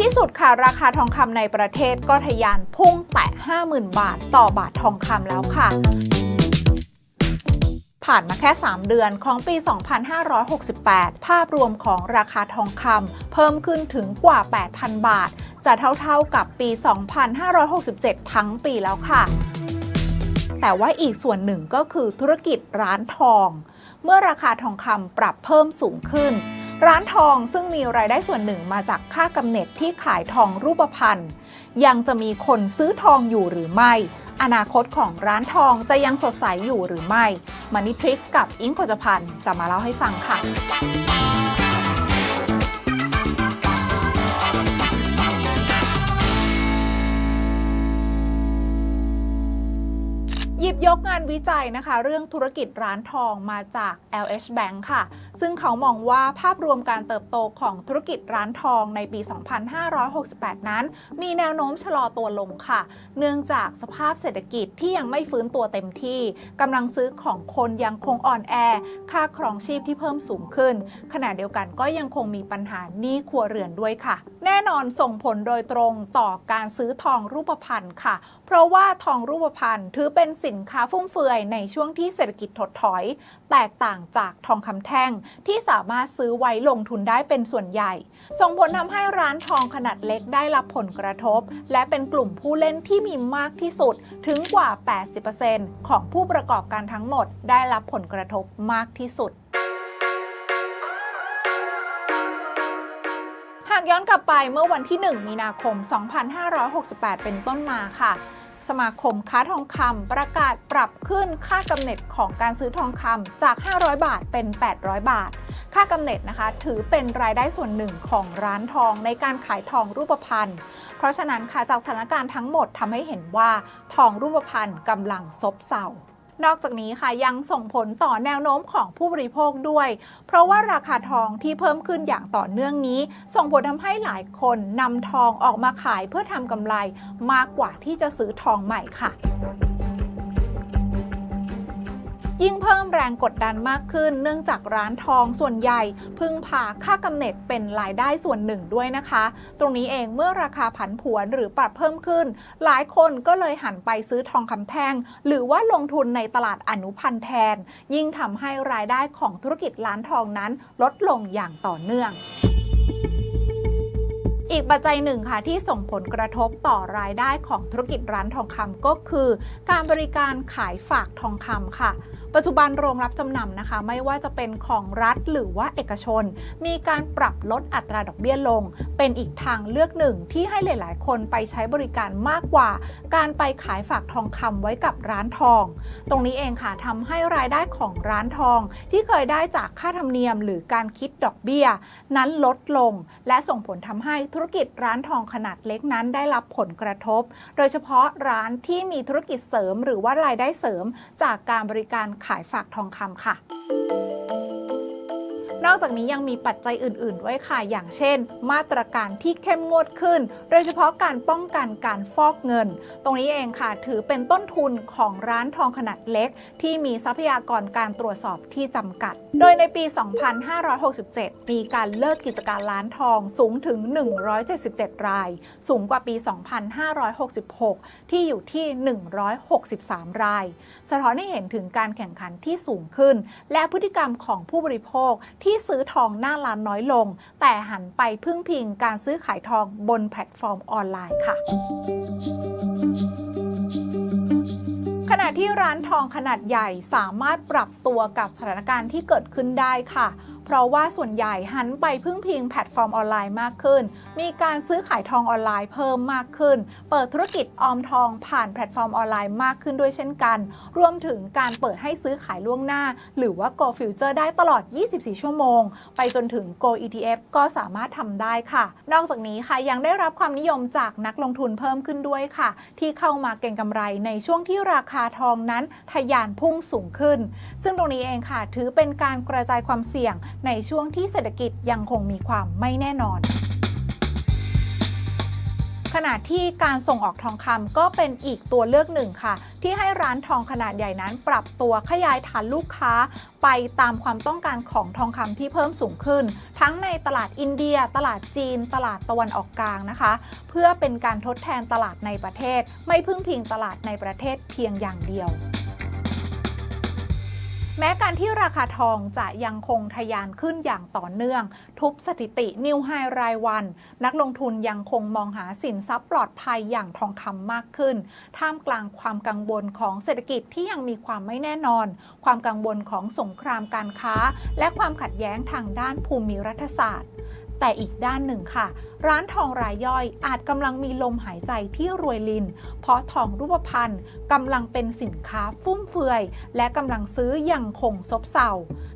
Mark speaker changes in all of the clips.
Speaker 1: ที่สุดค่ะ ราคาทองคำในประเทศก็ทะยานพุ่งแตะ 50,000 บาทต่อบาททองคำแล้วค่ะผ่านมาแค่ 3 เดือนของปี 2568 ภาพรวมของราคาทองคำเพิ่มขึ้นถึงกว่า 8,000 บาท จะเท่าๆกับปี 2567 ทั้งปีแล้วค่ะ แต่ว่าอีกส่วนหนึ่งก็คือธุรกิจร้านทอง เมื่อราคาทองคำปรับเพิ่มสูงขึ้น ร้านทองซึ่งมีรายได้ส่วนหนึ่งมาจากค่ากำเนิดที่ขายทองรูปพรรณยังจะมีคนซื้อทองอยู่หรือไม่ อนาคตของร้านทองจะยังสดใสอยู่หรือไม่มานิทริกกับอิงโคจพันธ์จะมาเล่าให้ฟังค่ะ ยกงานวิจัยนะคะ เรื่องธุรกิจร้านทองมาจาก LH Bank ค่ะ ซึ่งเขามองว่าภาพรวมการเติบโตของธุรกิจร้านทองในปี 2568 นั้น มีแนวโน้มชะลอตัวลงค่ะ เนื่องจากสภาพเศรษฐกิจที่ยังไม่ฟื้นตัวเต็มที่กำลังซื้อของคนยังคงอ่อนแอ ค่าครองชีพที่เพิ่มสูงขึ้น ขณะเดียวกันก็ยังคงมีปัญหาหนี้ครัวเรือนด้วยค่ะ แน่นอนส่งผลโดยตรงต่อการซื้อทองรูปพรรณค่ะ เพราะว่าทองรูปพรรณถือเป็นสินค้าฟุ่มเฟือยในช่วงที่เศรษฐกิจถดถอย แตกต่างจากทองคำแท่งที่สามารถซื้อไว้ลงทุนได้เป็นส่วนใหญ่ ส่งผลทำให้ร้านทองขนาดเล็กได้รับผลกระทบ และเป็นกลุ่มผู้เล่นที่มีมากที่สุดถึงกว่า 80%ของผู้ประกอบการทั้งหมดได้รับผลกระทบมากที่สุดหากย้อนกลับไปเมื่อวันที่ 1 มีนาคม 2568 เป็นต้นมาค่ะ สมาคมค้าทองคำประกาศปรับขึ้นค่ากำเนิดของการซื้อทองคำจาก 500 บาทเป็น 800 บาท ค่ากำเนิดนะคะถือเป็นรายได้ส่วนหนึ่งของร้านทองในการขายทองรูปพรรณ เพราะฉะนั้นค่ะจากสถานการณ์ทั้งหมดทำให้เห็นว่าทองรูปพรรณกำลังซบเซา นอกจากนี้ค่ะยังส่งผลต่อแนวโน้มของผู้บริโภคด้วย เพราะว่าราคาทองที่เพิ่มขึ้นอย่างต่อเนื่องนี้ ส่งผลทำให้หลายคนนำทองออกมาขายเพื่อทำกำไรมากกว่าที่จะซื้อทองใหม่ค่ะ ยิ่งเพิ่มแรงกดดันมากขึ้น เนื่องจากร้านทองส่วนใหญ่ พึ่งพาค่ากำเนิดเป็นรายได้ส่วนหนึ่งด้วยนะคะ ตรงนี้เองเมื่อราคาผันผวนหรือปรับเพิ่มขึ้น หลายคนก็เลยหันไปซื้อทองคำแท่ง หรือว่าลงทุนในตลาดอนุพันธ์แทน ยิ่งทำให้รายได้ของธุรกิจร้านทองนั้น ลดลงอย่างต่อเนื่องอีกปัจจัยหนึ่งค่ะที่ส่งผลกระทบต่อรายได้ของธุรกิจร้านทองคำก็คือ การบริการขายฝากทองคำค่ะ ปัจจุบันโรงรับจำนำนะคะ ไม่ว่าจะเป็นของรัฐหรือว่าเอกชน มีการปรับลดอัตราดอกเบี้ยลง เป็นอีกทางเลือกหนึ่งที่ให้หลาย ๆ คนไปใช้บริการมากกว่า การไปขายฝากทองคำไว้กับร้านทอง ตรงนี้เองค่ะทำให้รายได้ของร้านทอง ที่เคยได้จากค่าธรรมเนียม หรือการคิดดอกเบี้ย นั้นลดลง และส่งผลทำให้ธุรกิจร้านทองขนาดเล็กนั้นได้รับผลกระทบ โดยเฉพาะร้านที่มีธุรกิจเสริม หรือว่ารายได้เสริมจากการบริการขายฝากทองคำค่ะ นอกจากนี้ยังมีปัจจัยอื่น ๆ ด้วยค่ะ อย่างเช่น มาตรการที่เข้มงวดขึ้น โดยเฉพาะการป้องกันการฟอกเงิน ตรงนี้เองค่ะ ถือเป็นต้นทุนของร้านทองขนาดเล็ก ที่มีทรัพยากรการตรวจสอบที่จำกัด โดยในปี 2567 มีการเลิกกิจการร้านทองสูงถึง 177 ราย สูงกว่าปี 2566 ที่อยู่ที่ 163 ราย สะท้อนให้เห็นถึงการแข่งขันที่สูงขึ้น และพฤติกรรมของผู้บริโภคที่ที่ซื้อทองหน้าร้านน้อยลง แต่หันไปพึ่งพิงการซื้อขายทองบนแพลตฟอร์มออนไลน์ค่ะขณะที่ร้านทองขนาดใหญ่สามารถปรับตัวกับสถานการณ์ที่เกิดขึ้นได้ค่ะเพราะว่าส่วนใหญ่หันไปพึ่งพิงแพลตฟอร์มออนไลน์มากขึ้น มีการซื้อขายทองออนไลน์เพิ่มมากขึ้น เปิดธุรกิจออมทองผ่านแพลตฟอร์มออนไลน์มากขึ้นด้วยเช่นกัน รวมถึงการเปิดให้ซื้อขายล่วงหน้า หรือว่า Go Future ได้ตลอด 24 ชั่วโมง ไปจนถึง Go ETF ก็สามารถทำได้ค่ะ นอกจากนี้ค่ะยังได้รับความนิยมจากนักลงทุนเพิ่มขึ้นด้วยค่ะ ที่เข้ามาเก็งกำไรในช่วงที่ราคาทองนั้นทะยานพุ่งสูงขึ้น ซึ่งตรงนี้เองค่ะ ถือเป็นการกระจายความเสี่ยงในช่วงที่เศรษฐกิจยังคงมีความไม่แน่นอน ขณะที่การส่งออกทองคำก็เป็นอีกตัวเลือกหนึ่งค่ะ ที่ให้ร้านทองขนาดใหญ่นั้นปรับตัวขยายฐานลูกค้า ไปตามความต้องการของทองคำที่เพิ่มสูงขึ้น ทั้งในตลาดอินเดีย ตลาดจีน ตลาดตะวันออกกลางนะคะ เพื่อเป็นการทดแทนตลาดในประเทศ ไม่พึ่งพิงตลาดในประเทศเพียงอย่างเดียว แม้การที่ราคาทองจะยังคงทะยานขึ้นอย่างต่อเนื่อง ทุบสถิตินิวไฮรายวัน นักลงทุนยังคงมองหาสินทรัพย์ปลอดภัยอย่างทองคำมากขึ้น ท่ามกลางความกังวลของเศรษฐกิจที่ยังมีความไม่แน่นอน ความกังวลของสงครามการค้า และความขัดแย้งทางด้านภูมิรัฐศาสตร์ แต่อีกด้านหนึ่งค่ะ ร้านทองรายย่อยอาจกำลังมีลมหายใจที่รวยลิน เพราะทองรูปพรรณกำลังเป็นสินค้าฟุ่มเฟือย และกำลังซื้อยังคงซบเซา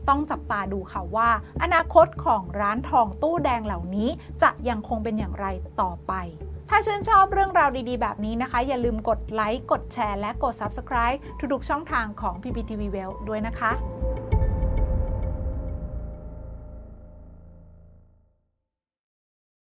Speaker 1: ต้องจับตาดูค่ะว่า อนาคตของร้านทองตู้แดงเหล่านี้ จะยังคงเป็นอย่างไรต่อไปถ้าชื่นชอบเรื่องราวดีๆ แบบนี้นะคะ อย่าลืมกดไลค์ กดแชร์ และกด Subscribe ทุกๆช่องทางของ PPTV w e l l ด้วยนะคะ